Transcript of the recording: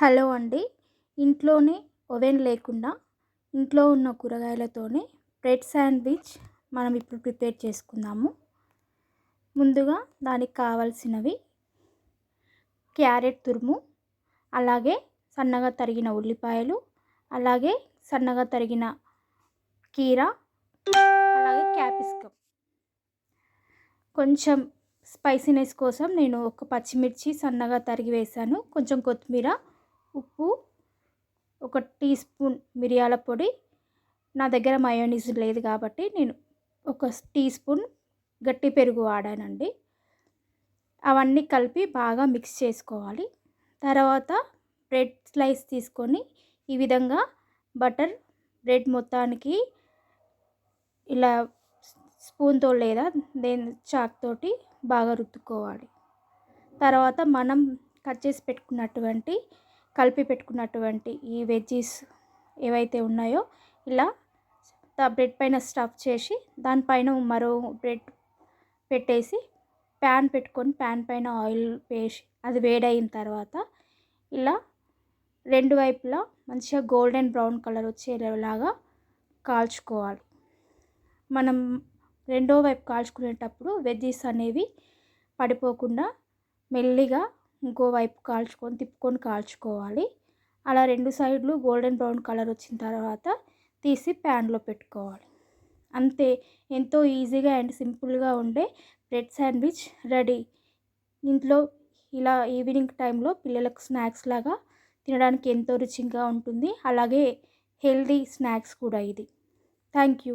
Hello అండి. ఇంట్లోనే oven లేకుండా ఇంట్లో ఉన్న కూరగాయలతోనే బ్రెడ్ శాండ్విచ్ మనం ఇప్పుడు ప్రిపేర్ చేసుకుందాము. ముందుగా దానికి కావాల్సినవి క్యారెట్ తురుము అలాగే సన్నగా తరిగిన ఉల్లిపాయలు అలాగే సన్నగా తరిగిన కీర అలాగే క్యాపిస్కమ్ కొంచెం స్పైసీనెస్ కోసం నేను ఒక పచ్చిమిర్చి సన్నగా తరిగి వేసాను కొంచెం కొత్తిమీర ఉప్పు ఒక టీ స్పూన్ మిరియాల పొడి. నా దగ్గర మయోనీస్ లేదు కాబట్టి నేను ఒక టీ స్పూన్ గట్టి పెరుగు వాడానండి. అవన్నీ కలిపి బాగా మిక్స్ చేసుకోవాలి. తర్వాత బ్రెడ్ స్లైస్ తీసుకొని ఈ విధంగా బటర్ బ్రెడ్ మొత్తానికి ఇలా స్పూన్తో లేదా దేని చాక్ తోటి బాగా రుద్దుకోవాలి. తర్వాత మనం కట్ చేసి పెట్టుకున్నటువంటి కలిపి పెట్టుకున్నటువంటి ఈ వెజ్జీస్ ఏవైతే ఉన్నాయో ఇలా బ్రెడ్ పైన స్టఫ్ చేసి దానిపైన మరో బ్రెడ్ పెట్టేసి ప్యాన్ పెట్టుకొని ప్యాన్ పైన ఆయిల్ వేసి అది వేడైన తర్వాత ఇలా రెండు వైపులా మంచిగా గోల్డెన్ బ్రౌన్ కలర్ వచ్చేలాగా కాల్చుకోవాలి. మనం రెండో వైపు కాల్చుకునేటప్పుడు వెజ్జీస్ అనేవి పడిపోకుండా మెల్లిగా ఇంకో వైపు కాల్చుకొని తిప్పుకొని కాల్చుకోవాలి. అలా రెండు సైడ్లు గోల్డెన్ బ్రౌన్ కలర్ వచ్చిన తర్వాత తీసి ప్యాన్లో పెట్టుకోవాలి. అంతే. ఎంతో ఈజీగా అండ్ సింపుల్గా ఉండే బ్రెడ్ శాండ్విచ్ రెడీ. ఇంట్లో ఇలా ఈవినింగ్ టైంలో పిల్లలకు స్నాక్స్ లాగా తినడానికి ఎంతో రుచిగా ఉంటుంది. అలాగే హెల్దీ స్నాక్స్ కూడా ఇది. Thank you.